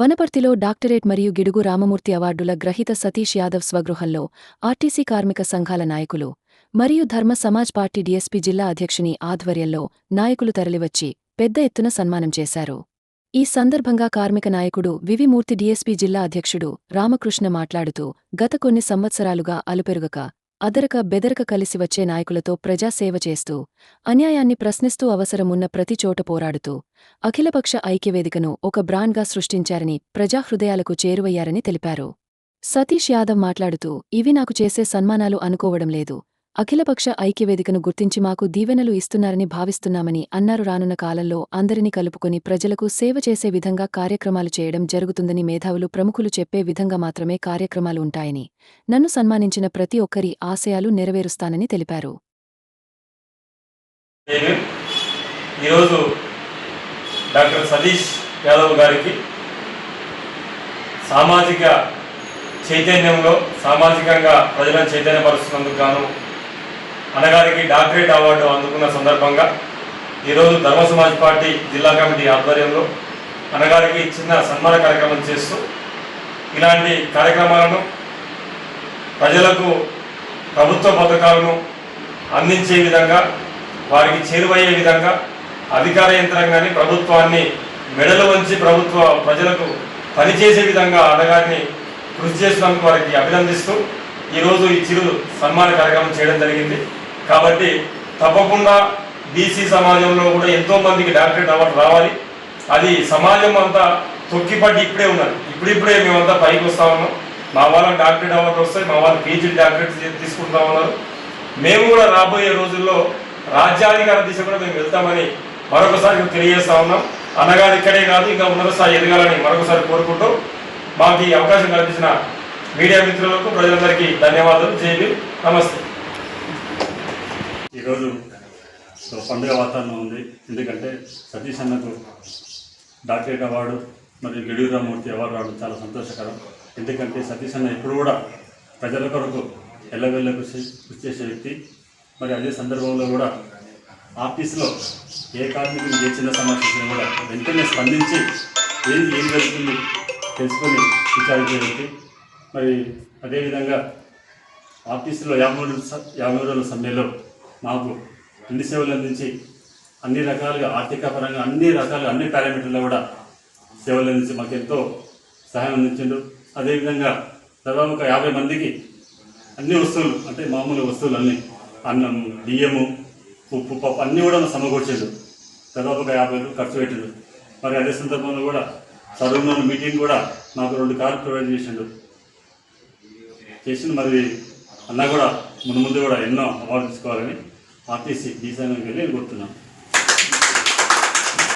వనపర్తిలో doctorate మరియు గిడుగు రామమూర్తి అవార్డుల గ్రహీత సతీష్ యాదవ్ స్వగృహంలో ఆర్టీసీ కార్మిక సంఘాల నాయకులు మరియు ధర్మ సమాజ్ పార్టీ డీఎస్పీ జిల్లా అధ్యక్షుని ఆధ్వర్యంలో నాయకులు తరలివచ్చి పెద్ద ఎత్తున సన్మానం చేశారు. ఈ సందర్భంగా కార్మిక నాయకుడు వివిమూర్తి డీఎస్పీ జిల్లా అధ్యక్షుడు రామకృష్ణ మాట్లాడుతూ గత కొన్ని సంవత్సరాలుగా అలుపెరుగక అదరక బెదరక కలిసి వచ్చే నాయకులతో ప్రజాసేవ చేస్తూ అన్యాయాన్ని ప్రశ్నిస్తూ అవసరమున్న ప్రతి చోట పోరాడుతూ అఖిలపక్ష ఐక్యవేదికను ఒక బ్రాండ్గా సృష్టించారని ప్రజాహృదయాలకు చేరువయ్యారని తెలిపారు. సతీష్ యాదవ్ మాట్లాడుతూ ఇవి నాకు చేసే సన్మానాలు అనుకోవడం లేదు. అఖిలపక్ష ఐక్యవేదికను గుర్తించి మాకు దీవెనలు ఇస్తున్నారని భావిస్తున్నామని అన్నారు రానున్న కాలంలో అందరినీ కలుపుకొని ప్రజలకు సేవ చేసే విధంగా కార్యక్రమాలు చేయడం జరుగుతుందని మేధావులు ప్రముఖులు చెప్పే విధంగా మాత్రమే కార్యక్రమాలు ఉంటాయని నన్ను సన్మానించిన ప్రతి ఒక్కరి ఆశయాలు నెరవేరుస్తానని తెలిపారు. ఈరోజు డాక్టర్ సతీష్ యాదవ్ గారికి సామాజిక చైతన్యంలో సామాజికంగా ప్రజలను చైతన్యపరుస్తున్నందుకు గాను అన్నగారికి డాక్టరేట్ అవార్డు అందుకున్న సందర్భంగా ఈరోజు ధర్మ సమాజ్ పార్టీ జిల్లా కమిటీ ఆధ్వర్యంలో అన్నగారికి చిన్న సన్మాన కార్యక్రమం చేస్తూ ఇలాంటి కార్యక్రమాలను ప్రజలకు ప్రభుత్వ పథకాలను అందించే విధంగా వారికి చేరువయ్యే విధంగా అధికార యంత్రాంగాన్ని ప్రభుత్వాన్ని మెడలు వంచి ప్రభుత్వ ప్రజలకు పనిచేసే విధంగా అన్నగారిని కృషి చేసినందుకు వారికి అభినందిస్తూ ఈరోజు ఈ చిరు సన్మాన కార్యక్రమం చేయడం జరిగింది. కాబట్టి తప్పకుండా బీసీ సమాజంలో కూడా ఎంతో మందికి డాక్టరేట్ అవార్డు రావాలి. అది సమాజం అంతా తొక్కిపట్టి ఇప్పుడే ఉన్నది. ఇప్పుడిప్పుడే మేమంతా పైకి వస్తా ఉన్నాం. మా వాళ్ళకి డాక్టరేట్ అవార్డు వస్తాయి మా వాళ్ళు పీజీ డాక్టరేట్ తీసుకుంటా ఉన్నారు. మేము కూడా రాబోయే రోజుల్లో రాజ్యాధికార దిశ కూడా మేము వెళ్తామని మరొకసారి తెలియజేస్తా ఉన్నాం. అన్నగారు ఇక్కడే కాదు ఇంకా ఉన్నత స్థాయి ఎదగాలని మరొకసారి కోరుకుంటూ మాకు ఈ అవకాశం కల్పించిన మీడియా మిత్రులకు ప్రజలందరికీ ధన్యవాదాలు. జైలు నమస్తే. ఈరోజు సో పండుగ వాతావరణం ఉంది. ఎందుకంటే సతీష్ అన్నకు డాక్టరేట్ అవార్డు మరియు గిడుగురామూర్తి అవార్డు రావడం చాలా సంతోషకరం. ఎందుకంటే సతీష్ అన్న ఎప్పుడు కూడా ప్రజల కొరకు ఎల్లవెల్ల కృషి కృషి చేసే వ్యక్తి. మరి అదే సందర్భంలో కూడా ఆఫీస్లో ఏ కార్మికులు ఏ చిన్న సమస్య కూడా వెంటనే స్పందించి ఏం ఏం జరుగుతుంది తెలుసుకొని విచారించే వ్యక్తి. మరి అదేవిధంగా ఆఫీసులో యాభై రోజుల యాభై రోజుల సమ్మెలో మాకు అన్ని సేవలు అందించి అన్ని రకాలుగా ఆర్థిక పరంగా అన్ని రకాలుగా అన్ని పారామీటర్లో కూడా సేవలు అందించి మాకు ఎంతో సహాయం అందించిండు. అదేవిధంగా దాదాపు ఒక యాభై మందికి అన్ని వస్తువులు అంటే మామూలు వస్తువులు అన్నీ అన్నం బియ్యము ఉప్పు పప్పు అన్నీ కూడా సమకూర్చిండు. దాదాపు ఒక యాభై వేలు ఖర్చు పెట్టిండు. మరి అదే సందర్భంలో కూడా చదువున్న మీటింగ్ కూడా నాకు రెండు కార్లు ప్రొవైడ్ చేసిండు. చేసిండు మరి అన్న కూడా ముందు ముందు కూడా ఎన్నో అవార్డు తీసుకోవాలని ఆర్టీసీ డీసీకి వెళ్ళి కోరుతున్నాను